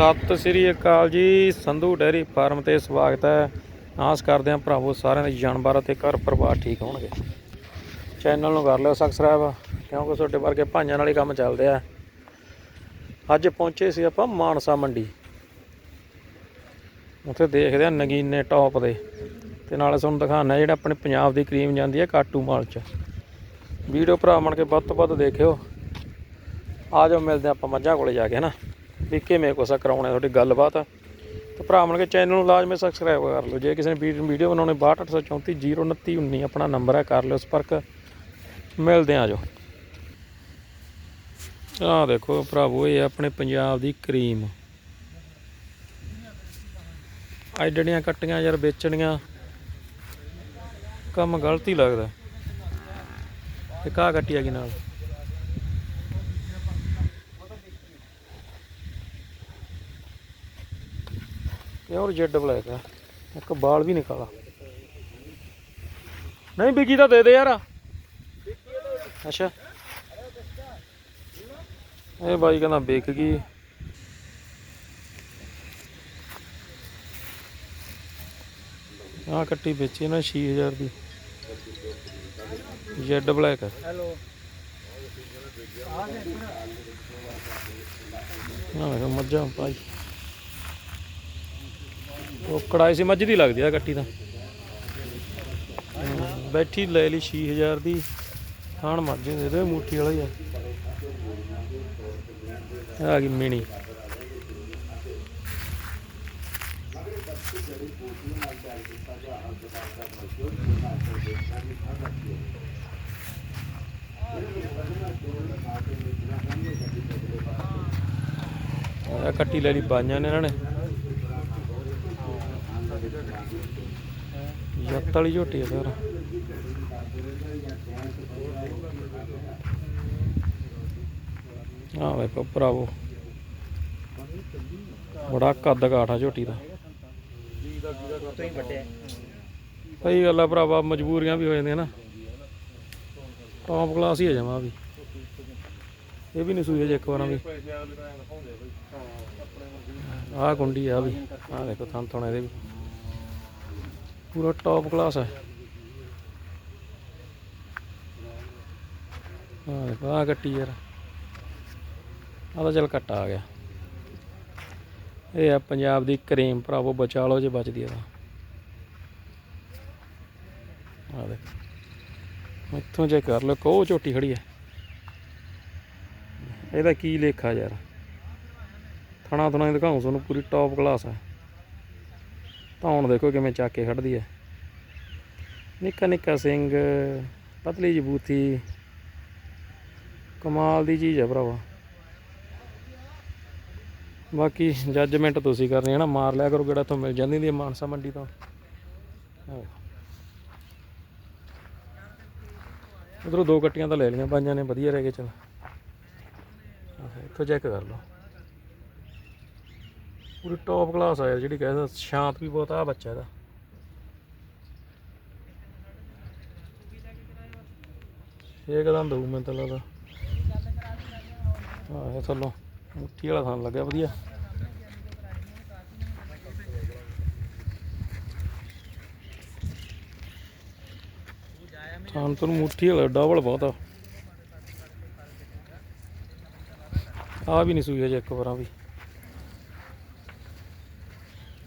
ਸਤਿ ਸ੍ਰੀ ਅਕਾਲ ਜੀ, Sandhu dairy farm ਤੇ ਸਵਾਗਤ ਹੈ। ਆਸ ਕਰਦੇ ਹਾਂ ਭਰਾਵੋ ਸਾਰਿਆਂ ਦੇ ਜਾਨਵਰ ਅਤੇ ਘਰ ਪਰਿਵਾਰ ਠੀਕ ਹੋਣਗੇ। ਚੈਨਲ ਨੂੰ ਕਰ ਲਿਓ ਸਬਸਕ੍ਰਾਈਬ ਕਿਉਂਕਿ ਤੁਹਾਡੇ ਵਰਗੇ ਭਾਈਆਂ ਨਾਲ ਹੀ ਕੰਮ ਚੱਲਦੇ ਆ। ਅੱਜ ਪਹੁੰਚੇ ਸੀ ਆਪਾਂ ਮਾਨਸਾ ਮੰਡੀ। ਉੱਥੇ ਦੇਖਦੇ ਆ ਨਗੀਨੇ ਟੌਪ ਦੇ। ਤੇ ਨਾਲੇ ਤੁਹਾਨੂੰ ਦਿਖਾਣਾ ਜਿਹੜਾ ਆਪਣੇ ਪੰਜਾਬ ਦੀ ਕਰੀਮ ਜਾਂਦੀ ਹੈ ਕਾਟੂ ਮਾਲ ਚ। ਵੀਡੀਓ ਭਰਾ ਬਣ ਕੇ ਵੱਧ ਤੋਂ ਵੱਧ ਦੇਖਿਓ। ਆ ਜਾਓ, ਮਿਲਦੇ ਆਪਾਂ ਮੱਝਾਂ ਕੋਲੇ ਜਾ ਕੇ, ਹਨਾ? ਵੀ ਕਿਵੇਂ ਕੁਛ ਕਰਾਉਣਾ ਤੁਹਾਡੀ ਗੱਲਬਾਤ ਤੇ ਭਰਾ ਬਣ ਕੇ ਚੈਨਲ ਨੂੰ ਲਾਜ਼ਮੀ ਸਬਸਕ੍ਰਾਈਬ ਕਰ ਲਓ। ਜੇ ਕਿਸੇ ਨੇ ਵੀਡੀਓ ਵੀਡੀਓ ਬਣਾਉਣੇ 62834 02919 ਆਪਣਾ ਨੰਬਰ ਹੈ ਕਰ ਲਿਓ ਸੰਪਰਕ। ਮਿਲਦੇ ਆ ਜੋ। ਆਹ ਦੇਖੋ ਭਰਾਵੋ, ਇਹ ਆਪਣੇ ਪੰਜਾਬ ਦੀ ਕਰੀਮ। ਆਈਡੜੀਆਂ ਕੱਟੀਆਂ ਯਾਰ, ਵੇਚਣੀਆਂ, ਕੰਮ ਗਲਤ ਹੀ ਲੱਗਦਾ। ਤੇ ਕਾ ਕੱਟੀ ਹੈਗੀ ਨਾਲ। ਪਿਓਰ ਜੈਡ ਬਲੈਕ ਹੈ ਇੱਕ ਬਾਲ ਵੀ ਨਿਕਾਲਾ ਨਹੀਂ ਬਿਕੀ ਤਾਂ ਦੇ ਦੇ ਯਾਰ। ਅੱਛਾ। ਇਹ ਬਾਈ ਕਹਿੰਦਾ ਵਿਕ ਗਈ। ਆ ਕੱਟੀ ਵੇਚੀ ਨਾ 6000 ਦੀ। ਜੈਡ ਬਲੈਕ ਹੈਲੋ ਨਾ ਮੱਝਾਂ, ਭਾਈ। ਉਹ ਕੜਾਈ ਸੀ, ਮੱਝ ਦੀ ਲੱਗਦੀ ਆ ਕੱਟੀ ਤਾਂ। ਬੈਠੀ ਲੈ ਲਈ 6000 ਦੀ। ਖਾਣ ਮਰ ਜੇ ਦੇ ਮੁੱਠੀ ਵਾਲਾ ਹੀ ਆ। ਆ ਗਈ ਮਿਣੀ। ਕੱਟੀ ਲੈ ਲਈ ਬਾਈਆਂ ਨੇ ਇਹਨਾਂ ਨੇ। ਜੱਤ ਵਾਲੀ ਝੋਟੀ ਆ ਸਰ। ਆ ਵੇਖੋ ਭਰਾਵੋ। ਬੜਾ ਕੱਦ ਕਾਠਾ ਝੋਟੀ ਦਾ। ਸਹੀ ਗੱਲ ਆ ਭਰਾਵਾ, ਮਜਬੂਰੀਆਂ ਵੀ ਹੋ ਜਾਂਦੀਆਂ ਨਾ। ਟੌਪ ਕਲਾਸ ਹੀ ਹੈ ਜਮਾ ਵੀ। ਇਹ ਵੀ ਨਹੀਂ ਸੂਈ ਜੇ ਇੱਕ ਵਾਰਾਂ ਵੀ। ਆਹ ਕੁੰਡੀ ਆ ਵੀ। ਆਹ ਦੇਖੋ ਥਣ ਥਣ ਇਹਦੇ ਵੀ। ਪੂਰਾ ਟੌਪ ਕਲਾਸ ਹੈ। ਆਹ ਦੇਖੋ, ਆਹ ਕੱਟੀ ਯਾਰ। ਆਹ ਤਾਂ ਚੱਲ ਕੱਟਾ ਆ ਗਿਆ। ਇਹ ਆ ਪੰਜਾਬ ਦੀ ਕਰੀਮ, ਭਰਾਵੋ, ਬਚਾ ਲਓ ਜੇ ਬਚਦੀ ਆ ਤਾਂ। ਆ ਦੇਖ। ਇੱਥੋਂ ਜੇ ਕਰ ਲਓ ਕੋ ਝੋਟੀ ਖੜੀ ਹੈ ਇਹਦਾ ਕੀ ਲੇਖਾ ਯਾਰ। ਥਣਾ ਥਣਾ ਦਿਖਾਉਂ ਤੁਹਾਨੂੰ, ਪੂਰੀ ਟੌਪ ਕਲਾਸ ਹੈ ਤਾਂ ਹੁਣ ਦੇਖੋ ਕਿਵੇਂ ਚੱਕ ਕੇ ਖੜਦੀ ਹੈ। ਨਿੱਕਾ ਨਿੱਕਾ ਸਿੰਘ, ਪਤਲੀ ਜਬੂਤੀ ਕਮਾਲ ਦੀ ਚੀਜ਼ ਹੈ ਭਰਾਵਾ। ਬਾਕੀ ਜੱਜਮੈਂਟ ਤੁਸੀਂ ਕਰਨੀ ਹੈ ਨਾ, ਮਾਰ ਲਿਆ ਕਰੋ ਕਿਹੜਾ ਤੋਂ ਮਿਲ ਜਾਂਦੀ ਦੀ ਮਾਨਸਾ ਮੰਡੀ ਤੋਂ। ਆਹ। ਉਧਰੋਂ ਦੋ ਕੱਟੀਆਂ ਤਾਂ ਲੈ ਲਈਆਂ ਪੰਜਾਂ ਨੇ, ਵਧੀਆ ਰਹਿ ਗਏ, ਚਲ। ਇੱਥੋਂ ਚੈੱਕ ਕਰ ਲਓ। ਪੂਰੀ ਟੌਪ ਕਲਾਸ ਆਇਆ ਯਾਰ, ਜਿਹੜੀ ਕਹਿੰਦਾ ਸ਼ਾਂਤ ਵੀ ਬਹੁਤ ਆ ਬੱਚਾ ਇਹਦਾ। ਇਹ ਕਦਾਂ ਦਊ ਮੈਨੂੰ ਤਾਂ ਲੱਗਦਾ। ਹਾਂ ਇਹ ਥੱਲੋਂ ਮੁੱਠੀ ਵਾਲਾ ਥਾਂ ਲੱਗਿਆ, ਵਧੀਆ। ਥਾਂ ਤੋਂ ਮੁੱਠੀ ਵਾਲਾ ਡਬਲ ਬਹੁਤ ਆ। ਆ ਵੀ ਨਹੀਂ ਸੂਈ ਅਜੇ ਇੱਕ ਵਾਰਾਂ ਵੀ।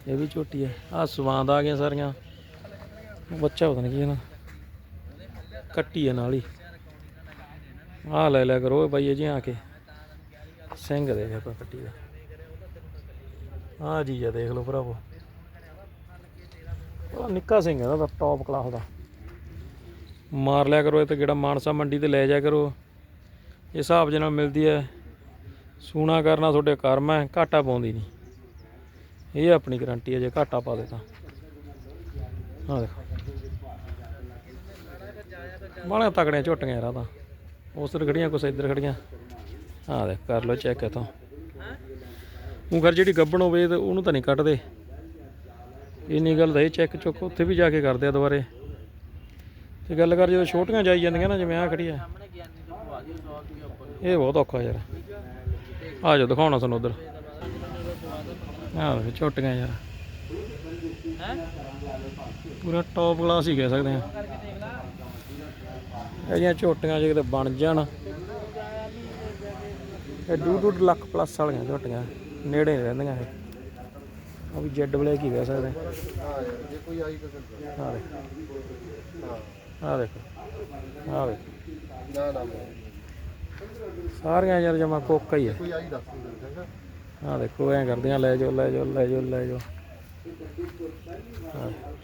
ਇਹ ਵੀ ਝੋਟੀ ਹੈ ਆ ਸਵਾਂਦ ਆ ਗਈਆਂ ਸਾਰੀਆਂ। ਬੱਚਾ ਪਤਾ ਨਹੀਂ ਕੀ ਹੈ ਨਾ ਕੱਟੀ ਹੈ ਨਾਲ ਹੀ। ਆ ਲੈ ਲਿਆ ਕਰੋ ਬਾਈ ਜੀ ਆ ਕੇ। ਸਿੰਘ ਦੇਖ ਆਪਾਂ ਕੱਟੀ ਦਾ। ਆ ਜੀ ਆ ਦੇਖ ਲਓ ਭਰਾਵੋ। ਉਹ ਨਿੱਕਾ ਸਿੰਘ ਹੈ ਦਾ ਟੌਪ ਕਲਾਸ ਦਾ। ਮਾਰ ਲਿਆ ਕਰੋ ਇਹ ਤੇ ਜਿਹੜਾ ਮਾਨਸਾ ਮੰਡੀ ਤੇ ਲੈ ਜਾ ਕਰੋ। ਇਹ ਹਿਸਾਬ ਦੇ ਨਾਲ ਮਿਲਦੀ ਹੈ। ਸੂਣਾ ਕਰਨਾ ਤੁਹਾਡੇ ਕਰਮ ਹੈ, ਘਾਟਾ ਪਾਉਂਦੀ ਨਹੀਂ। ਇਹ ਆਪਣੀ ਗਾਰੰਟੀ ਹੈ ਜੇ ਘਾਟਾ ਪਾ ਦੇ ਤਾਂ। ਹਾਂ ਦੇਖੋ। ਬਾਹਲੀਆਂ ਤਕੜੀਆਂ ਝੋਟੀਆਂ ਯਾਰ ਆਹ ਤਾਂ। ਉਸਰ ਖੜੀਆਂ, ਕੁਛ ਇੱਧਰ ਖੜੀਆਂ। ਹਾਂ ਦੇਖ, ਕਰ ਲਓ ਚੈੱਕ ਇਥੋਂ। ਉਹ ਘਰ ਜਿਹੜੀ ਗੱਬਣ ਹੋਵੇ ਤੇ ਉਹਨੂੰ ਤਾਂ ਨਹੀਂ ਕੱਟਦੇ ਇੰਨੀ ਗੱਲ ਦਾ ਇਹ ਚੈੱਕ ਚੁੱਕ, ਉੱਥੇ ਵੀ ਜਾ ਕੇ ਕਰਦੇ ਆ ਦੁਬਾਰੇ। ਤੇ ਗੱਲ ਕਰ, ਜਦੋਂ ਛੋਟੀਆਂ ਜਾਈ ਜਾਂਦੀਆਂ ਨਾ, ਜਿਵੇਂ ਆ ਖੜੀ ਆ। ਇਹ ਬਹੁਤ ਔਖਾ ਯਾਰ। ਆ ਜਾਓ, ਦਿਖਾਉਣਾ ਤੁਹਾਨੂੰ ਉਧਰ। ਆਹ ਵੇਖ, ਝੋਟੀਆਂ ਯਾਰ। ਹੈ ਪੂਰਾ ਟੌਪ ਕਲਾਸ ਹੀ ਕਹਿ ਸਕਦੇ ਆ ਇਹਦੀਆਂ ਝੋਟੀਆਂ ਜੇ ਕਿਤੇ ਬਣ ਜਾਣ। ਇਹ ਡੂ ਡੂ ਲੱਖ ਪਲੱਸ ਵਾਲੀਆਂ ਝੋਟੀਆਂ, ਨੇੜੇ ਰਹਿੰਦੀਆਂ ਇਹ। ਉਹ ਵੀ ਜੈਡ ਬਲੈਕ ਹੀ ਕਹਿ ਸਕਦੇ ਹਾਂ। ਜੇ ਕੋਈ ਆਈ ਤਾਂ ਹਾਂ ਆ ਦੇਖੋ। ਆ ਵੇਖ ਨਾ ਨਾ ਸਾਰੀਆਂ ਯਾਰ ਜਮਾ ਕੋਕਾ ਹੀ ਆ। ਕੋਈ ਆਈ ਦੱਸ ਆ ਦੇਖੋ, ਐਂ ਕਰਦੀਆਂ ਲੈ ਜਾਓ ਲੈ ਜਾਓ ਲੈ ਜਾਓ ਲੈ ਜਾਓ।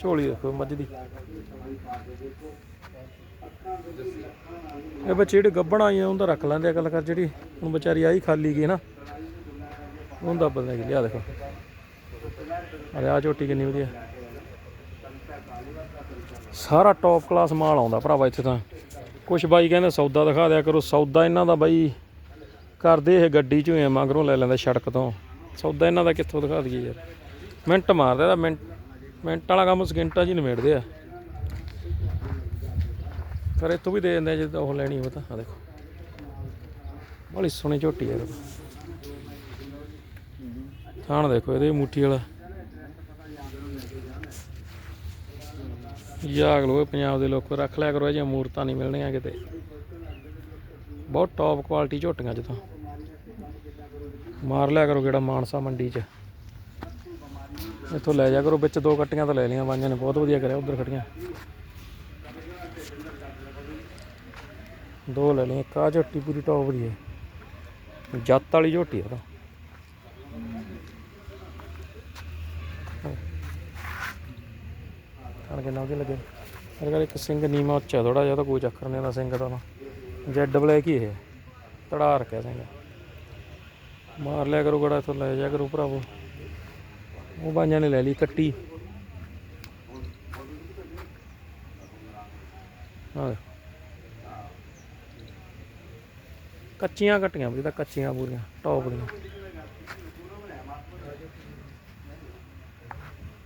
ਝੋਲੀ ਦੇਖੋ, ਮੱਝ ਦੀ। ਇਹ ਬੱਚੇ ਜਿਹੜੇ ਗੱਬਣ ਆਈਆਂ ਉਹਦਾ ਰੱਖ ਲੈਂਦੇ ਆ ਗੱਲ ਕਰ, ਜਿਹੜੀ ਹੁਣ ਵਿਚਾਰੀ ਆਈ ਖਾਲੀ ਗਈ ਨਾ ਉਹਦਾ ਪਤਾ ਕੀ ਲਿਆ ਦੇਖੋ। ਅਰੇ ਆ ਝੋਟੀ ਕਿੰਨੀ ਵਧੀਆ। ਸਾਰਾ ਟੌਪ ਕਲਾਸ ਮਾਲ ਆਉਂਦਾ ਭਰਾਵਾ ਇੱਥੇ ਤਾਂ। ਕੁਛ ਬਾਈ ਕਹਿੰਦੇ ਸੌਦਾ ਦਿਖਾ ਦਿਆ ਕਰੋ, ਸੌਦਾ ਇਹਨਾਂ ਦਾ ਬਾਈ ਕਰਦੇ ਇਹ ਗੱਡੀ ਚੋਂ ਹੀ ਮਗਰੋਂ ਲੈ ਲੈਂਦਾ ਸੜਕ ਤੋਂ। ਸੌਦਾ ਇਹਨਾਂ ਦਾ ਕਿੱਥੋਂ ਦਿਖਾ ਦਈਏ ਯਾਰ। ਮਿੰਟ ਮਾਰਦਾ ਇਹਦਾ, ਮਿੰਟ ਮਿੰਟ ਵਾਲਾ ਕੰਮ ਸਕਿੰਟਾਂ 'ਚ ਹੀ ਨਿਬੇੜਦੇ ਆ। ਪਰ ਇੱਥੋਂ ਵੀ ਦੇ ਦਿੰਦੇ ਜੇ ਉਹ ਲੈਣੀ ਹੋਵੇ ਤਾਂ। ਆ ਦੇਖੋ। ਬੜੀ ਸੋਹਣੀ ਝੋਟੀ ਯਾਰ ਥਾਣ ਦੇਖੋ, ਇਹਦੇ ਮੁੱਠੀ ਵਾਲਾ। ਜਾਗ ਲੋ ਪੰਜਾਬ ਦੇ ਲੋਕੋ ਰੱਖ ਲਿਆ ਕਰੋ ਇਹ ਜਿਹੀਆਂ ਮੂਰਤਾਂ ਨਹੀਂ ਮਿਲਣੀਆਂ ਕਿਤੇ। ਬਹੁਤ ਟੌਪ ਕੁਆਲਿਟੀ ਝੋਟੀਆਂ ਚ ਤਾਂ ਮਾਰ ਲਿਆ ਕਰੋ ਕਿਹੜਾ ਮਾਨਸਾ ਮੰਡੀ ਚ। ਇੱਥੋਂ ਲੈ ਜਾ ਕਰੋ, ਵਿੱਚ ਦੋ ਕੱਟੀਆਂ ਤਾਂ ਲੈ ਲਈਆਂ ਬਾਈਆਂ ਨੇ ਬਹੁਤ ਵਧੀਆ ਕਰਿਆ, ਉਧਰ ਖੜੀਆਂ। ਦੋ ਲੈ ਲਈਆਂ, ਇੱਕ ਆਹ ਝੋਟੀ ਪੂਰੀ ਟੌਪ ਦੀ ਹੈ। ਜੱਤ ਵਾਲੀ ਝੋਟੀ ਆ ਤਾਂ। ਖਾਣ ਕੇ ਨਾ ਲੱਗੇ ਮੇਰੇ ਕੋਲ ਇੱਕ ਸਿੰਘ ਨੀਮਾ ਉੱਚਾ ਥੋੜਾ ਜਿਹਾ ਤਾਂ ਕੋਈ ਚੱਕਰ ਨਹੀਂ ਦਾ ਸਿੰਘ ਦਾ ਨਾ ਜੈਡ ਬਲੈਕ ਹੀ ਇਹ। ਤੜਾ ਰੱਖਿਆ ਸੀਗਾ ਮਾਰ ਲਿਆ ਕਰੋ ਗੜਾ ਇੱਥੋਂ, ਲੈ ਜਾ ਕਰੋ ਭਰਾਵੋ। ਉਹ ਬਾਈਆਂ ਨੇ ਲੈ ਲਈ ਕੱਟੀ। ਹਾਂ ਕੱਚੀਆਂ ਕੱਟੀਆਂ ਵੀ ਤਾਂ ਕੱਚੀਆਂ ਪੂਰੀਆਂ ਟੌਪ ਦੀਆਂ।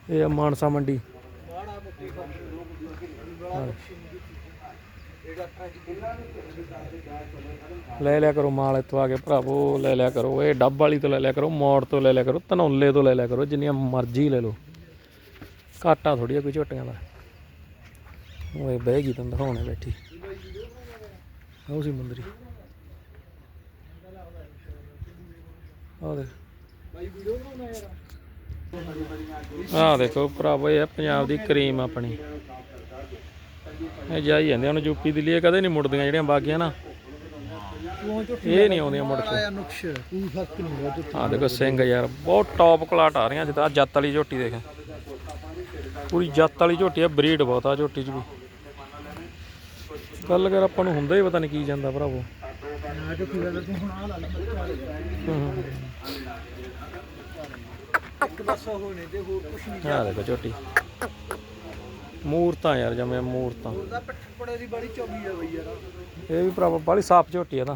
ਇਹ ਮਾਨਸਾ ਮੰਡੀ। ਲੈ ਲਿਆ ਕਰੋ ਮਾਲ ਇੱਥੋਂ ਆ ਕੇ ਭਰਾਵੋ, ਲੈ ਲਿਆ ਕਰੋ। ਇਹ ਡੱਬ ਵਾਲੀ ਤੋਂ ਲੈ ਲਿਆ ਕਰੋ, ਮੋੜ ਤੋਂ ਲੈ ਲਿਆ ਕਰੋ, ਧਨੌਲੇ ਤੋਂ ਲੈ ਲਿਆ ਕਰੋ, ਜਿੰਨੀਆਂ ਮਰਜ਼ੀ ਲੈ ਲਓ। ਘਾਟਾ ਥੋੜੀ ਆ ਕੋਈ ਝੋਟੀਆਂ ਦਾ। ਉਹ ਬਹਿ ਗਈ ਤੈਨੂੰ ਦਿਖਾਉਣੇ ਬੈਠੀ। ਉਹ ਸੀ ਮੁੰਦਰੀ। ਆ ਦੇਖ। ਆਹ ਦੇਖੋ ਭਰਾਵੋ, ਇਹ ਪੰਜਾਬ ਦੀ ਕਰੀਮ ਆਪਣੀ। ਇਹ ਜਾਈ ਜਾਂਦੇ ਹੁਣ ਯੂਪੀ ਦਿੱਲੀ ਇਹ ਕਦੇ ਨਹੀਂ ਮੁੜਦੀਆਂ ਜਿਹੜੀਆਂ ਬਾਗੀਆਂ ਨਾ। ਇਹ ਨਹੀਂ ਆਉਂਦੀਆਂ ਮੁੜ ਕੇ। ਨੁਕਸ਼ ਕੋਈ ਫ਼ਰਕ ਨਹੀਂ ਹੁੰਦਾ ਆਹ ਦੇਖੋ ਸਿੰਘ ਯਾਰ, ਬਹੁਤ ਟੌਪ ਕਲਾਟ ਆ ਰਹੀਆਂ ਜਿੱਦਾਂ ਆਹ ਜੱਤ ਵਾਲੀ ਝੋਟੀ ਦੇਖ। ਪੂਰੀ ਜੱਤ ਵਾਲੀ ਝੋਟੀ ਆ ਬਰੀਡ ਬਹੁਤ ਆ ਝੋਟੀ 'ਚ ਵੀ। ਗੱਲ ਕਰ, ਆਪਾਂ ਨੂੰ ਹੁੰਦਾ ਹੀ ਪਤਾ ਨਹੀਂ ਕੀ ਜਾਂਦਾ ਭਰਾਵੋ। ਨਾ ਕਿ ਫਿਰ ਤੂੰ ਹੁਣ ਆ ਲਾ ਲੈ ਇੱਕ ਬਸ ਉਹ ਨੇ ਤੇ ਹੋਰ ਕੁਛ ਨਹੀਂ ਆਹ ਦੇਖੋ ਝੋਟੀ। ਮੂਰਤਾਂ ਯਾਰ ਜਮੇ ਮੂਰਤਾਂ। ਉਹਦਾ ਪੜੇ ਦੀ ਬੜੀ ਚੌਗੀ ਆ ਬਈ ਯਾਰ। ਇਹ ਵੀ ਭਰਾਵਾ ਬਾਲੀ ਸਾਫ਼ ਝੋਟੀ ਆ ਤਾਂ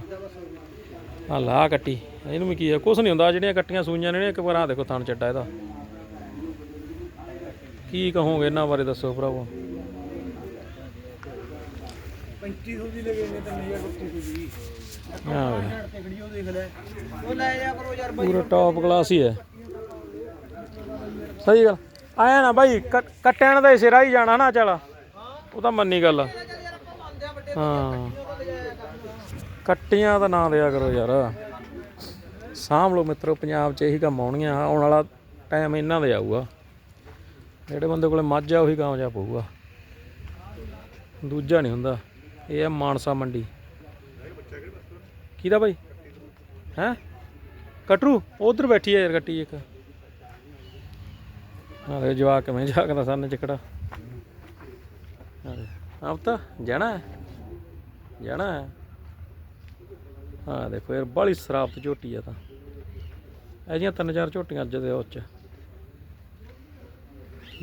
ਆ ਲਾ ਕੱਟੀ। ਇਹਨੂੰ ਵੀ ਕੀ ਆ ਕੁਛ ਨਹੀਂ ਹੁੰਦਾ ਜਿਹੜੀਆਂ ਕੱਟੀਆਂ ਸੂਈਆਂ ਨੇ ਇੱਕ ਵਾਰ ਆ ਦੇਖੋ ਥਣ ਚੱਡਾ ਇਹਦਾ। ਕੀ ਕਹੋਗੇ ਇਹਨਾਂ ਬਾਰੇ ਦੱਸੋ ਭਰਾਵੋ। 3500 ਦੀ ਲਗੇ ਨੇ 3200 ਦੀ। ਹਾਂ ਬਈ ਤੇ ਖੜੀ ਉਹ ਦੇਖ ਲੈ। ਉਹ ਲੈ ਜਾ ਕਰੋ ਯਾਰ ਪੂਰਾ ਟੌਪ ਕਲਾਸ ਹੀ ਹੈ। ਸਹੀ ਗੱਲ। ਆਇਆ ਨਾ ਬਾਈ ਕੱਟ- ਕੱਟਣ ਦਾ ਸਿਰਾ ਹੀ ਜਾਣਾ ਨਾ, ਚਲ। ਉਹ ਤਾਂ ਮੰਨੀ ਗੱਲ। ਆ। ਹਾਂ। ਕੱਟੀਆਂ ਦਾ ਨਾਂ ਲਿਆ ਕਰੋ ਯਾਰ। ਸਾਂਭ ਲਓ ਮਿੱਤਰੋ, ਪੰਜਾਬ 'ਚ ਇਹੀ ਕੰਮ ਆਉਣੀਆਂ ਆਉਣ ਵਾਲਾ ਟਾਈਮ ਇਹਨਾਂ ਦੇ ਆਊਗਾ। ਜਿਹੜੇ ਬੰਦੇ ਕੋਲੇ ਮੱਝ ਆ, ਉਹੀ ਕਾਮਯਾਬ ਹੋਊਗਾ। ਦੂਜਾ ਨਹੀਂ ਹੁੰਦਾ। ਇਹ ਆ ਮਾਨਸਾ ਮੰਡੀ। ਕਿਹਦਾ ਬਾਈ? ਹੈਂ? ਕਟਰੂ? ਉਧਰ ਬੈਠੀ ਹੈ ਯਾਰ ਕੱਟੀ ਇੱਕ। ਆਹ ਜਵਾਕ ਕਿਵੇਂ ਜਾਗਦਾ ਸਾਨੇ ਚਿਕੜਾ? ਆਪ ਤਾਂ ਜਾਣਾ ਜਾਣਾ ਹਾਂ? ਦੇਖੋ ਯਾਰ ਬਾਲੀ ਸਰਾਫਤ ਝੋਟੀ ਆ ਤਾਂ। ਇਹ ਜੀਆਂ ਤਿੰਨ ਚਾਰ ਝੋਟੀਆਂ ਅੱਜ ਦੇ ਉਹ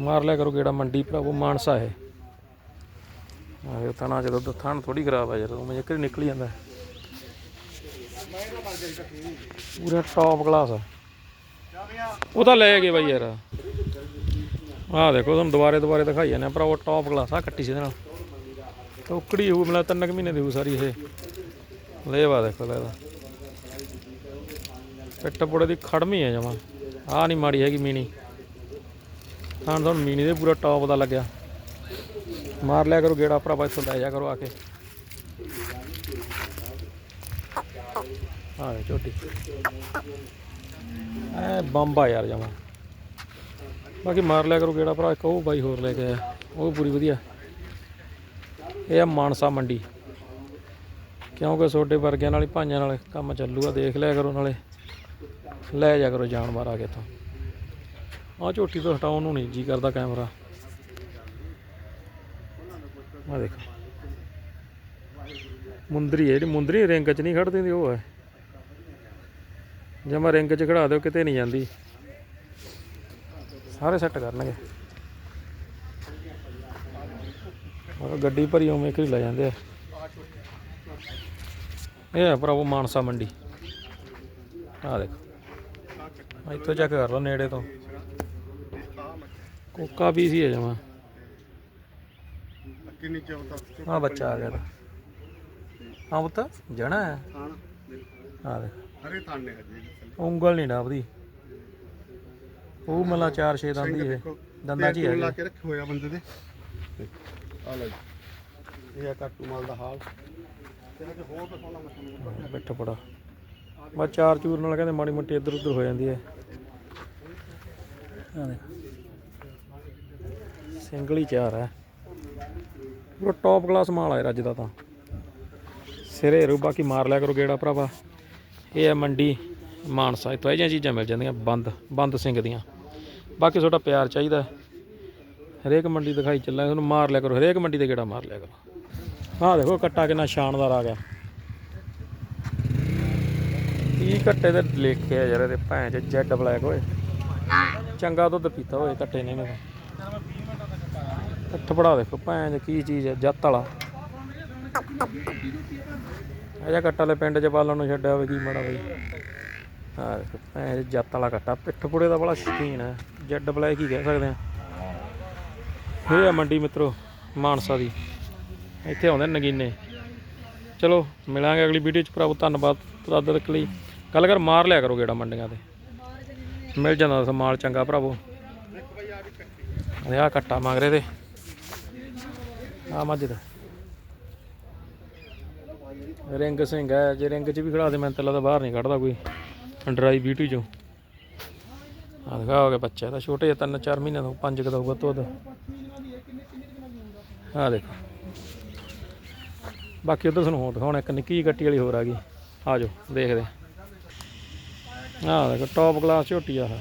ਮਾਰ ਲਿਆ ਕਰੋ ਕਿਹੜਾ ਮੰਡੀ ਭਰਾਵੋ, ਮਾਨਸਾ ਹੈ ਆਹ ਥਣਾ ਜਦੋਂ ਦੁੱਧ ਥੋੜੀ ਖਰਾਬ ਆ ਯਾਰ ਉਹ ਮੈਂ ਇੱਕ ਨਿਕਲ ਜਾਂਦਾ। ਪੂਰਾ ਟੌਪ ਕਲਾਸ ਆ। ਉਹ ਤਾਂ ਲੈ ਗਏ ਬਾਈ ਯਾਰ। ਆਹ ਦੇਖੋ, ਤੁਹਾਨੂੰ ਦੁਬਾਰੇ ਦੁਬਾਰੇ ਦਿਖਾਈ ਜਾਂਦੇ ਆ ਉਹ ਟੌਪ ਕਲਾਸ ਆ ਕੱਟੀ ਸੀ ਇਹਦੇ ਨਾਲ। ਟੋਕੜੀ ਹੋਊ ਮਿਲਾ ਤਿੰਨ ਕੁ ਮਹੀਨੇ ਦੀ ਹੋਊ ਸਾਰੀ ਇਹ। ਲੇਵਾ ਦੇਖੋ ਲੈ ਇਹਦਾ ਪੁੜੇ ਦੀ ਖੜਮੀ ਆ ਜਮਾ। ਆਹ ਨਹੀਂ ਮਾੜੀ ਹੈਗੀ ਮੀਨੀ ਹਾਂ, ਤੁਹਾਨੂੰ ਮੀਨੀ ਦੇ ਪੂਰਾ ਟੌਪ ਦਾ ਲੱਗਿਆ। ਮਾਰ ਲਿਆ ਕਰੋ ਗੇੜਾ, ਭਰਾਵਾ, ਇੱਥੋਂ ਲੈ ਜਾ ਕਰੋ ਆ ਕੇ। ਆ ਵੇ ਝੋਟੀ। ਐ ਬੰਬਾ ਯਾਰ ਜਮਾ। ਬਾਕੀ ਮਾਰ ਲਿਆ ਕਰੋ ਗੇੜਾ ਭਰਾ, ਇੱਕ ਉਹ ਬਾਈ ਹੋਰ ਲੈ ਕੇ ਆਇਆ। ਉਹ ਵੀ ਪੂਰੀ ਵਧੀਆ। ਇਹ ਆ ਮਾਨਸਾ ਮੰਡੀ। ਕਿਉਂਕਿ ਛੋਟੇ ਵਰਗਿਆਂ ਨਾਲ ਹੀ ਭਾਈਆਂ ਨਾਲ ਕੰਮ ਚੱਲੂਗਾ, ਦੇਖ ਲਿਆ ਕਰੋ ਨਾਲੇ। ਲੈ ਜਾ ਕਰੋ ਜਾਨਵਰ ਆ ਕੇ ਤੋਂ ਆ ਝੋਟੀ ਤੋਂ ਹਟਾਉਣ ਨੂੰ ਨਹੀਂ ਜੀ ਕਰਦਾ ਕੈਮਰਾ। ਆ ਦੇਖ। ਮੁੰਦਰੀ ਹੈ ਜਿਹੜੀ, ਮੁੰਦਰੀ ਰਿੰਗ 'ਚ ਨਹੀਂ ਖੜਦੀ ਹੁੰਦੀ, ਉਹ ਹੈ। ਜੇ ਮੈਂ ਰਿੰਗ 'ਚ ਖੜਾ ਦਿਓ, ਕਿਤੇ ਨਹੀਂ ਜਾਂਦੀ। ਸਾਰੇ ਸੈੱਟ ਕਰਨਗੇ। ਉਹ ਗੱਡੀ ਭਰੀ ਉਵੇਂ ਇੱਕ ਹੀ ਲੈ ਜਾਂਦੇ ਆ। ਇਹ ਹੈ ਭਰਾਵੋ ਮਾਨਸਾ ਮੰਡੀ। ਆ ਦੇਖੋ। ਇੱਥੋਂ ਚੈੱਕ ਕਰ ਲਓ ਨੇੜੇ ਤੋਂ। ਕੋਕਾ ਵੀ ਸੀ ਜਮਾ। ਕਿੰਨੀ ਆ ਬੱਚਾ ਆ ਗਿਆ ਹਾਂ ਪੁੱਤ ਜਣਾ ਹੈ? ਆ ਦੇਖ। ਹਰੇ ਤਾਨੇ ਉਂਗਲ ਨਹੀਂ ਡਾਬਦੀ। ਉਹ ਮਲਾ 4-6 ਦੰਦੀ ਇਹ। ਦੰਦਾਂ 'ਚ ਹੀ ਲਾ ਹੈਗੇ। ਕੇ ਰੱਖੇ ਹੋਇਆ ਬੰਦੇ ਦੇ। ਆ ਲੈ ਜੀ। ਇਹ ਆ ਕਾਟੂ ਮਾਲ ਦਾ ਹਾਲ। ਬਿੱਠ ਪੜਾ ਬਸ ਚਾਰ ਚੂਰ ਨਾਲ ਕਹਿੰਦੇ ਮਾੜੀ ਮੋਟੀ ਇੱਧਰ ਉੱਧਰ ਹੋ ਜਾਂਦੀ ਹੈ। ਆ ਦੇਖ। ਸਿੰਗਲ ਹੀ ਚਾਰ ਹੈ। ਉਹ ਟੌਪ ਕਲਾਸ ਮਾਲ ਹੈ ਰੱਜ ਦਾ ਤਾਂ। ਸਿਰੇ ਰੂ ਬਾਕੀ ਮਾਰ ਲਿਆ ਕਰੋ ਗੇੜਾ ਭਰਾਵਾ। ਇਹ ਹੈ ਮੰਡੀ ਮਾਨਸਾ। ਇੱਥੋਂ ਇਹ ਜਿਹੀਆਂ ਚੀਜ਼ਾਂ ਮਿਲ ਜਾਂਦੀਆਂ। ਬੰਦ ਬੰਦ ਸਿੰਘ ਦੀਆਂ। ਬਾਕੀ ਤੁਹਾਡਾ ਪਿਆਰ ਚਾਹੀਦਾ ਹਰੇਕ ਮੰਡੀ ਦਿਖਾਈ ਚੱਲਾਂਗੇ, ਤੁਹਾਨੂੰ ਮਾਰ ਲਿਆ ਕਰੋ, ਹਰੇਕ ਮੰਡੀ ਤੇ ਗੇੜਾ ਮਾਰ ਲਿਆ ਕਰੋ। ਆਹ ਦੇਖੋ, ਕੱਟਾ ਕਿੰਨਾ ਸ਼ਾਨਦਾਰ ਆ ਗਿਆ। ਕੀ ਕੱਟੇ ਦੇ ਲੇਖੇ ਆ ਯਾਰ ਇਹਦੇ ਭੈਣ ਚ, ਜੈਡ ਬਲੈਕ ਓਏ। ਚੰਗਾ ਦੁੱਧ ਪੀਤਾ ਹੋਏ ਕੱਟੇ ਨੇ ਇਹਨੇ ਅੱਠ ਪੜਾ ਦੇਖੋ, ਭੈਣ ਚ ਕੀ ਚੀਜ਼ ਹੈ ਜੱਤ ਵਾਲਾ। ਅਜਾ ਕੱਟਾ ਵਾਲੇ ਪਿੰਡ ਚ ਪਾਲਣ ਨੂੰ ਛੱਡਿਆ ਹੋਵੇ, ਕੀ ਮਾੜਾ ਬਈ। ਹਾਂ ਦੇਖੋ, ਭੈਣ ਚ ਜੱਤ ਵਾਲਾ ਕੱਟਾ ਪਿੱਠ ਪੁੜੇ ਦਾ ਬੜਾ ਸ਼ੌਕੀਨ ਹੈ ਜੈਡ ਬਲੈਕ ਹੀ ਕਹਿ ਸਕਦੇ ਆ ਇਹ ਆ ਮੰਡੀ ਮਿੱਤਰੋ, ਮਾਨਸਾ ਦੀ। ਇੱਥੇ ਆਉਂਦੇ ਨਗੀਨੇ। ਚਲੋ, ਮਿਲਾਂਗੇ ਅਗਲੀ ਵੀਡੀਓ ਚ। ਪ੍ਰਭੂ ਧੰਨਵਾਦ ਤਦ ਤੱਕ ਲਈ। ਗੱਲ ਕਰ, ਮਾਰ ਲਿਆ ਕਰੋ ਗੇੜਾ ਮੰਡੀਆਂ ਤੇ। ਮਿਲ ਜਾਂਦਾ ਸਮਾਲ ਚੰਗਾ, ਭਰਾਵੋ। ਆ ਕੱਟਾ ਮੰਗ ਰਹੇ ਤੇ। ਆ ਮੱਝ ਦਾ। ਰਿੰਗ ਸਿੰਘ ਹੈ, ਜੇ ਰਿੰਗ ਚ ਵੀ ਖੜਾ ਦੇ, ਮੈਨੂੰ ਤਾਂ ਲੱਗਦਾ ਬਾਹਰ ਨਹੀਂ ਕੱਢਦਾ ਕੋਈ। ਡਰਾਈ ਬਿਊਟੀ ਚੋਂ। ਆ ਦਿਖਾ ਹੋ ਗਿਆ ਬੱਚਾ ਤਾਂ ਛੋਟੇ ਜਿਹਾ ਤਿੰਨ ਚਾਰ ਮਹੀਨੇ ਦਾ, ਪੰਜ ਕੁ ਦਾ ਹੋਊਗਾ ਤੋਂ ਆ ਦੇਖੋ। ਬਾਕੀ ਉਧਰ ਤੁਹਾਨੂੰ ਹੋਰ ਦਿਖਾਉਣਾ, ਇੱਕ ਨਿੱਕੀ ਜਿਹੀ ਗੱਟੀ ਵਾਲੀ ਹੋਰ ਆ ਗਈ। ਆ ਜਾਓ, ਦੇਖਦੇ ਆਹ ਦੇਖੋ ਟੌਪ ਕਲਾਸ ਝੋਟੀ ਆ ਆਹ।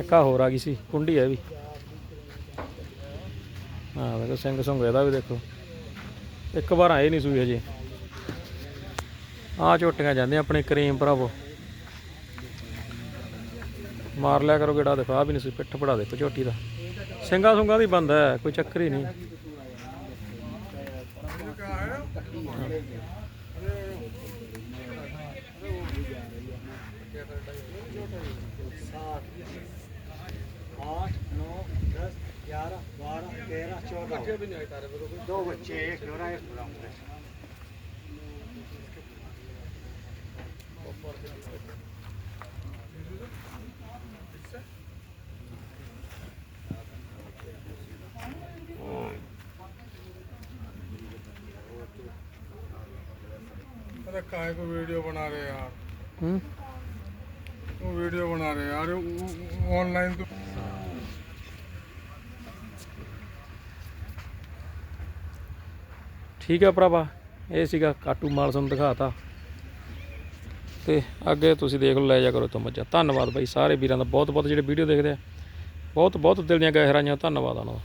ਇੱਕ ਹੋਰ ਆ ਗਈ ਸੀ, ਕੁੰਡੀ ਹੈ ਵੀ। ਆਹ ਦੇਖੋ, ਸਿੰਘ ਸੰਗ ਇਹਦਾ ਵੀ ਦੇਖੋ। ਇੱਕ ਵਾਰ ਆਏ ਨਹੀਂ ਸੂਈ ਹਜੇ। ਆਹ ਝੋਟੀਆਂ ਜਾਂਦੇ ਆਪਣੇ ਕਰੀਮ ਭਰਾਵੋ। ਮਾਰ ਲਿਆ ਕਰੋ ਗੇੜਾ ਦੇਖੋ ਆ ਵੀ ਨਹੀਂ ਸੀ ਪਿੱਠ ਪੜਾ ਦੇਖੋ ਝੋਟੀ ਦਾ ਸਿੰਘਾਂ ਸੁੰਗਾਂ ਦੀ ਬੰਦ ਹੈ ਕੋਈ ਚੱਕਰ ਹੀ ਨਹੀਂ आठ नौ दस ग्यारह बारह तेरह चौदह दो बच्चे एक छोरा एक छोरा अरे काय को वीडियो बना रहे यार ਹੂੰ वो वीडियो बना रहे यार ऑनलाइन तो ਠੀਕ ਹੈ ਭਰਾਵਾ ਇਹ ਸੀਗਾ ਕਾਟੂ ਮਾਲ ਤੁਹਾਨੂੰ ਦਿਖਾਤਾ ਤੇ ਅੱਗੇ ਤੁਸੀਂ ਦੇਖ ਲਓ ਲੈ ਜਾ ਕਰੋ ਤੋਂ ਮੱਝਾਂ ਧੰਨਵਾਦ ਬਾਈ ਸਾਰੇ ਵੀਰਾਂ ਦਾ ਬਹੁਤ ਬਹੁਤ ਜਿਹੜੇ ਵੀਡੀਓ ਦੇਖਦੇ ਆ ਬਹੁਤ ਬਹੁਤ ਦਿਲ ਦੀਆਂ ਗਹਿਰਾਈਆਂ ਧੰਨਵਾਦ ਉਹਨਾਂ ਦਾ